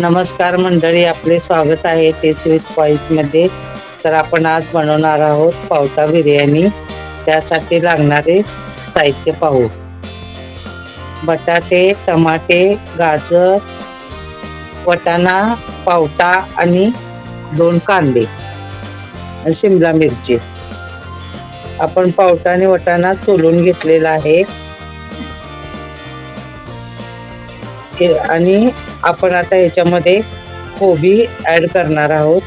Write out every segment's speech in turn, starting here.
नमस्कार मंडळी आपले स्वागत आहे टेस्ट विथमध्ये. तर आपण आज बनवणार आहोत पावटा बिर्याणी. त्यासाठी लागणारे साहित्य पाहू. बटाटे टमाटे गाजर वटाणा पावटा आणि दोन कांदे आणि शिमला मिरची. आपण पावटा आणि वटाणा सोलून घेतलेला आहे. हे- आणि आपण आता याच्यामध्ये कोबी ऍड करणार आहोत.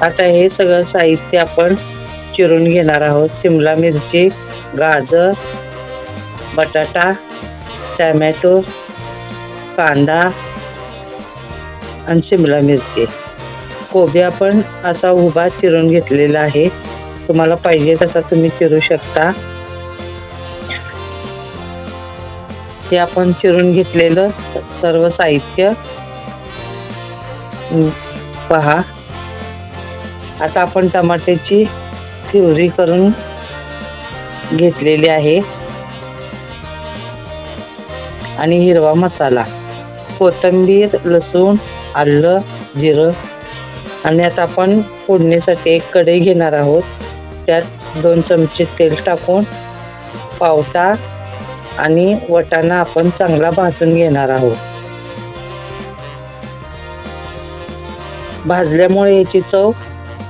आता हे सगळं साहित्य आपण चिरून घेणार आहोत. शिमला मिरची गाजर बटाटा टॅमॅटो कांदा आणि शिमला मिरची. कोबी आपण असा उभा चिरून घेतलेला आहे. तुम्हाला पाहिजे तसा तुम्ही चिरू शकता. हे आपण चिरून घेतलेलं सर्व साहित्य. पहा. आता आपण टमाट्याची प्युरी करून घेतलेली आहे. आणि हिरवा मसाला कोथिंबीर लसूण आलं जिरं. आणि आता आपण फोडणीसाठी एक कढई घेणार आहोत. त्यात दोन चमचे तेल टाकून पावटा आणि वटाणा आपण चांगला भाजून घेणार आहोत. भाजल्यामुळे याची चव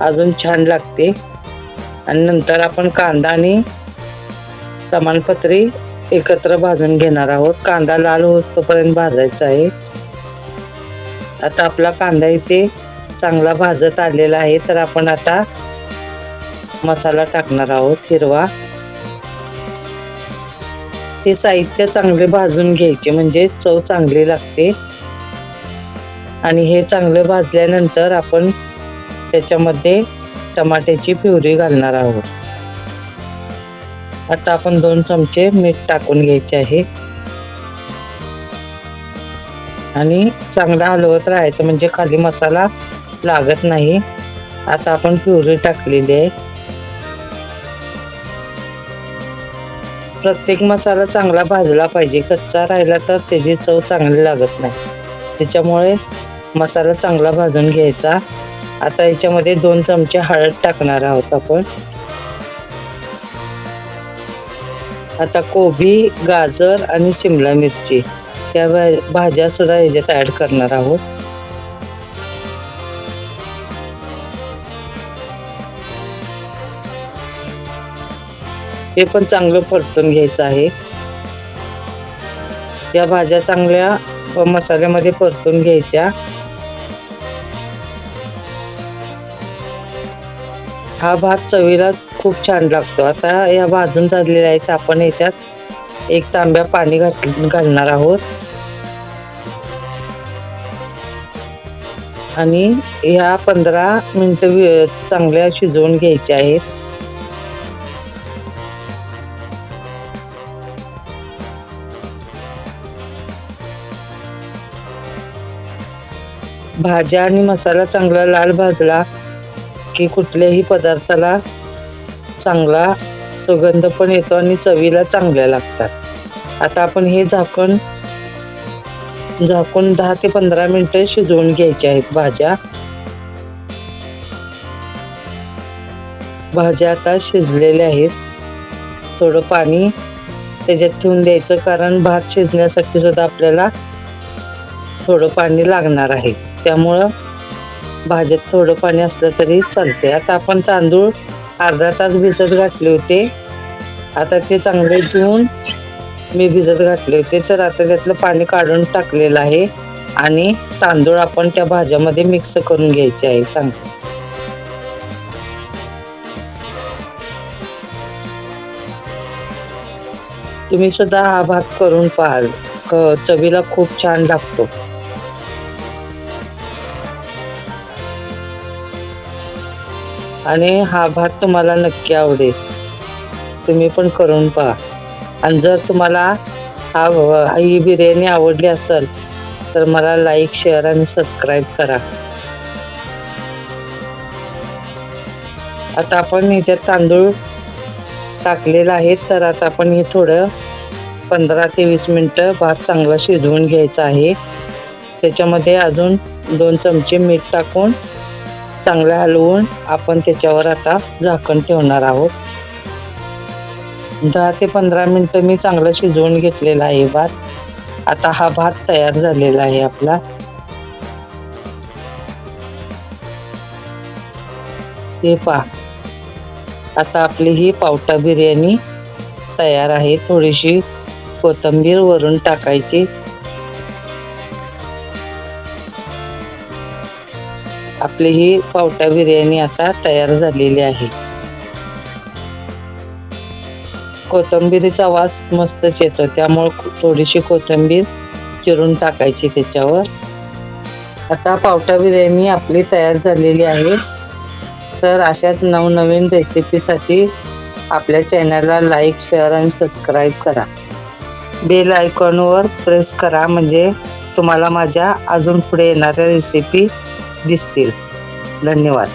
अजून छान लागते. आणि नंतर आपण कांदा आणि तमालपत्री एकत्र भाजून घेणार आहोत. कांदा लाल होतोपर्यंत भाजायचा आहे. आता आपला कांदा इथे चांगला भाजत आलेला आहे. तर आपण आता मसाला टाकणार आहोत हिरवा. हे साहित्य चांगले भाजून घ्यायचे म्हणजे चव चांगली लागते. आणि हे चांगले भाजल्यानंतर आपण त्याच्यामध्ये टमाट्याची प्युरी घालणार आहोत. आता आपण दोन चमचे मीठ टाकून घ्यायचे आहे. आणि चांगला हलवत राहायचं म्हणजे खाली मसाला लागत नाही. आता आपण प्युरी टाकलेली आहे. प्रत्येक मसाला चांगला भाजला पाहिजे. कच्चा राहिला तर त्याची चव चांगली लागत नाही. त्याच्यामुळे मसाला चांगला भाजून घ्यायचा. आता याच्यामध्ये दोन चमचे हळद टाकणार आहोत आपण. आता कोबी गाजर आणि शिमला मिरची या भा- भाज्या सुद्धा याच्यात ऍड करणार आहोत. हे पण चांगलं परतून घ्यायचं आहे. या भाज्या चांगल्या मसाल्यामध्ये परतून घ्यायच्या. हा भात चवीला खूप छान लागतो. आता या भाजून झालेल्या आहेत आपण याच्यात एक तांब्या पाणी घात घालणार आहोत. आणि ह्या पंधरा मिनटं चांगल्या शिजवून घ्यायच्या आहेत. भाज्या आणि मसाला चांगला लाल भाजला की कुठल्याही पदार्थाला चांगला सुगंध पण येतो आणि चवीला चांगल्या लागतात. आता आपण हे झाकण झाकून दहा ते पंधरा मिनटं शिजवून घ्यायचे आहेत भाज्या. भाज्या आता शिजलेल्या आहेत. थोडं पाणी त्याच्यात ठेवून द्यायचं कारण भात शिजण्यासाठी सुद्धा आपल्याला थोडं पाणी लागणार आहे. त्यामुळं भाज्यात थोडं पाणी असलं तरी चालते आता आपण तांदूळ अर्धा तास भिजत घातले होते. आता ते चांगले धुवून मी भिजत घातले होते. तर आता त्यातलं पाणी काढून टाकलेलं आहे आणि तांदूळ आपण त्या भाज्यामध्ये मिक्स करून घ्यायचे आहे चांगले. तुम्ही सुद्धा हा भात करून पाहाल. चवीला खूप छान लागतो. आणि हा भात तुम्हाला नक्की आवडेल. तुम्ही पण करून पहा. आणि जर तुम्हाला हा ही बिर्याणी आवडली असेल तर मला लाईक शेअर आणि सबस्क्राईब करा. आता आपण ह्याच्यात तांदूळ टाकलेला आहे तर आता आपण हे थोडं पंधरा ते वीस मिनटं भात चांगला शिजवून घ्यायचा आहे. त्याच्यामध्ये अजून दोन चमचे मीठ टाकून चांगलं हलवून आपण त्याच्यावर आता झाकण ठेवणार आहोत. दहा ते पंधरा मिनटं मी चांगलं शिजवून घेतलेला आहे भात. आता हा भात तयार झालेला आहे आपला. हे पहा. आता आपली ही पावटा बिर्याणी तयार आहे. थोडीशी कोथिंबीर वरून टाकायची. आपली ही पावटा बिर्याणी आता तयार झालेली आहे. कोथिंबीरीचा वास मस्तच येतो त्यामुळे थोडीशी कोथिंबीर चिरून टाकायची त्याच्यावर. आता पावटा बिर्याणी आपली तयार झालेली आहे. तर अशाच नवनवीन रेसिपीसाठी आपल्या चॅनलला लाईक शेअर आणि सबस्क्राईब करा. बेल आयकॉनवर प्रेस करा म्हणजे तुम्हाला माझ्या अजून पुढे येणाऱ्या रेसिपी दिसतील. धन्यवाद.